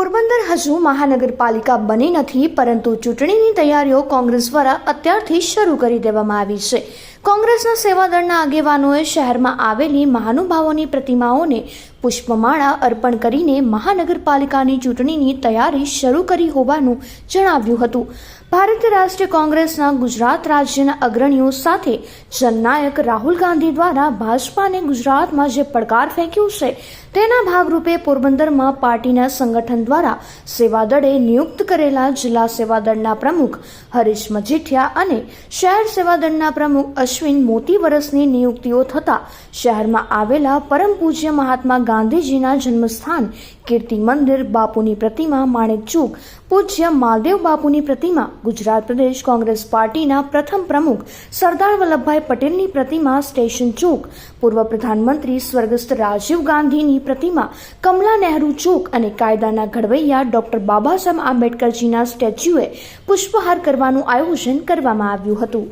પોરબંદર હજુ મહાનગરપાલિકા બની નથી, પરંતુ ચૂંટણીની તૈયારીઓ કોંગ્રેસ દ્વારા અત્યારથી શરૂ કરી દેવામાં આવી છે. કોંગ્રેસના સેવાદળના આગેવાનોએ શહેરમાં આવેલી મહાનુભાવોની પ્રતિમાઓને પુષ્પમાળા અર્પણ કરીને મહાનગરપાલિકાની ચૂંટણીની તૈયારી શરૂ કરી હોવાનું જણાવ્યું હતું. ભારતીય રાષ્ટ્રીય કોંગ્રેસના ગુજરાત રાજ્યના અગ્રણીઓ સાથે જનનાયક રાહુલ ગાંધી દ્વારા ભાજપાને ગુજરાતમાં જે પડકાર ફેંક્યો છે, તેના ભાગરૂપે પોરબંદરમાં પાર્ટીના સંગઠન દ્વારા સેવાદળે નિયુક્ત કરેલા જિલ્લા સેવાદળના પ્રમુખ હરીશ મજીઠિયા અને શહેર સેવાદળના પ્રમુખ અશ્વિન મોતી વરસની નિયુક્તિઓ થતાં શહેરમાં આવેલા પરમ પૂજ્ય મહાત્મા ગાંધીજીના જન્મસ્થાન, કીર્તિ મંદિર, બાપુની પ્રતિમા, માણેક ચોક, પૂજ્ય માલદેવ બાપુની પ્રતિમા, ગુજરાત પ્રદેશ કોંગ્રેસ પાર્ટીના પ્રથમ પ્રમુખ સરદાર વલ્લભભાઈ પટેલની પ્રતિમા, સ્ટેશન ચોક, પૂર્વ પ્રધાનમંત્રી સ્વર્ગસ્થ રાજીવ ગાંધીની પ્રતિમા, કમલા નહેરુ ચોક અને કાયદાના ઘડવૈયા ડોક્ટર બાબા સાહેબ આંબેડકરજીના સ્ટેચ્યુએ પુષ્પહાર કરવાનું આયોજન કરવામાં આવ્યું હતું.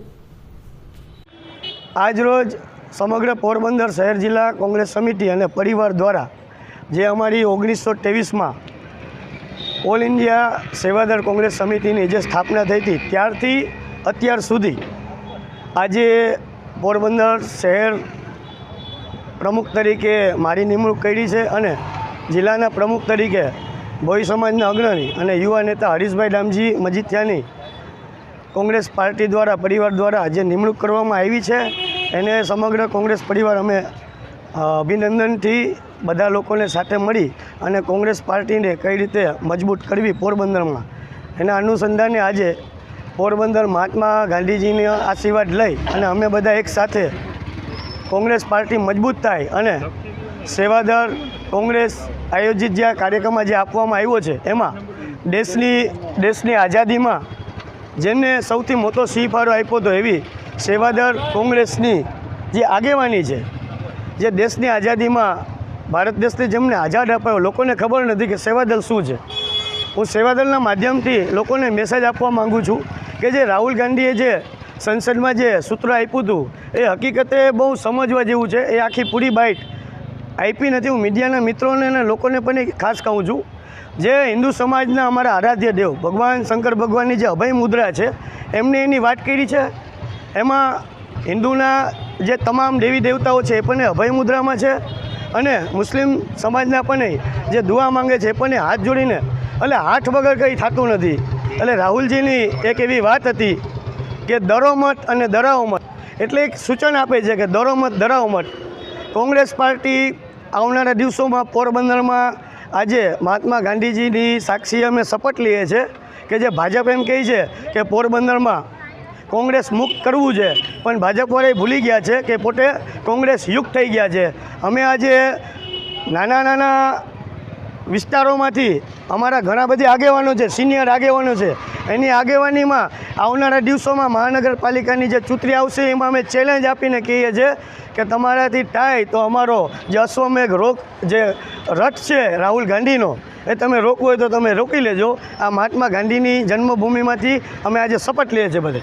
આજરોજ સમગ્ર પોરબંદર શહેર જિલ્લા કોંગ્રેસ સમિતિ અને પરિવાર દ્વારા જે અમારી ઓગણીસો ત્રેવીસમાં ઓલ ઇન્ડિયા સેવાદળ કોંગ્રેસ સમિતિની જે સ્થાપના થઈ હતી, ત્યારથી અત્યાર સુધી આજે પોરબંદર શહેર પ્રમુખ તરીકે મારી નિમણૂક કરી છે અને જિલ્લાના પ્રમુખ તરીકે ભોઈ સમાજના અગ્રણી અને યુવા નેતા હરીશભાઈ ડામજી મજીઠિયાની કોંગ્રેસ પાર્ટી દ્વારા, પરિવાર દ્વારા જે નિમણૂક કરવામાં આવી છે. એને સમગ્ર કોંગ્રેસ પરિવાર અમે અભિનંદનથી બધા લોકોને સાથે મળી અને કોંગ્રેસ પાર્ટીને કઈ રીતે મજબૂત કરવી પોરબંદરમાં. એના અનુસંધાને આજે પોરબંદર મહાત્મા ગાંધીજીને આશીર્વાદ લઈ અને અમે બધા એક સાથે કોંગ્રેસ પાર્ટી મજબૂત થાય અને સેવાદાર કોંગ્રેસ આયોજિત જે આ કાર્યક્રમમાં જે આપવામાં આવ્યો છે, એમાં દેશની દેશની આઝાદીમાં જેને સૌથી મોટો સિંહ ફાળો આપ્યો હતો એવી સેવાદાર કોંગ્રેસની જે આગેવાની છે, જે દેશની આઝાદીમાં, ભારત દેશને જેમને આઝાદ અપાયો લોકોને ખબર નથી કે સેવાદળ શું છે. હું સેવાદળના માધ્યમથી લોકોને મેસેજ આપવા માગું છું કે જે રાહુલ ગાંધીએ જે સંસદમાં જે સૂત્ર આપ્યું હતું, એ હકીકતે બહુ સમજવા જેવું છે. એ આખી પૂરી બાઇટ આપી નથી. હું મીડિયાના મિત્રોને અને લોકોને પણ ખાસ કહું છું. જે હિન્દુ સમાજના અમારા આરાધ્ય દેવ, ભગવાન શંકર ભગવાનની જે અભય મુદ્રા છે, એમને એની વાત કરી છે. એમાં હિન્દુના જે તમામ દેવી દેવતાઓ છે એ પણ અભય મુદ્રામાં છે અને મુસ્લિમ સમાજના પણ જે દુઆ માંગે છે એ પણ હાથ જોડીને એટલે હાથ વગર કંઈ થતું નથી. એટલે રાહુલજીની એક એવી વાત હતી કે દરો મત અને દરાઓ મત. એટલે એક સૂચન આપે છે કે દરો મત, દરાઓ મત. કોંગ્રેસ પાર્ટી આવનારા દિવસોમાં પોરબંદરમાં આજે મહાત્મા ગાંધીજીની સાક્ષી અમે શપથ લઈએ છીએ કે જે ભાજપ એમ કહે છે કે પોરબંદરમાં કોંગ્રેસ મુક્ત કરવું છે. પણ ભાજપવાળા ભૂલી ગયા છે કે પોતે કોંગ્રેસ યુક્ત થઈ ગયા છે. અમે આજે નાના નાના વિસ્તારોમાંથી અમારા ઘણા બધી આગેવાનો છે, સિનિયર આગેવાનો છે. એની આગેવાનીમાં આવનારા દિવસોમાં મહાનગરપાલિકાની જે ચૂંટણી આવશે એમાં અમે ચેલેન્જ આપીને કહીએ છીએ કે તમારાથી થાય તો અમારો જે અશ્વમેઘ રોક જે રથ છે રાહુલ ગાંધીનો, એ તમે રોકવો હોય તો તમે રોકી લેજો. આ મહાત્મા ગાંધીની જન્મભૂમિમાંથી અમે આજે શપથ લઈએ છીએ બધે.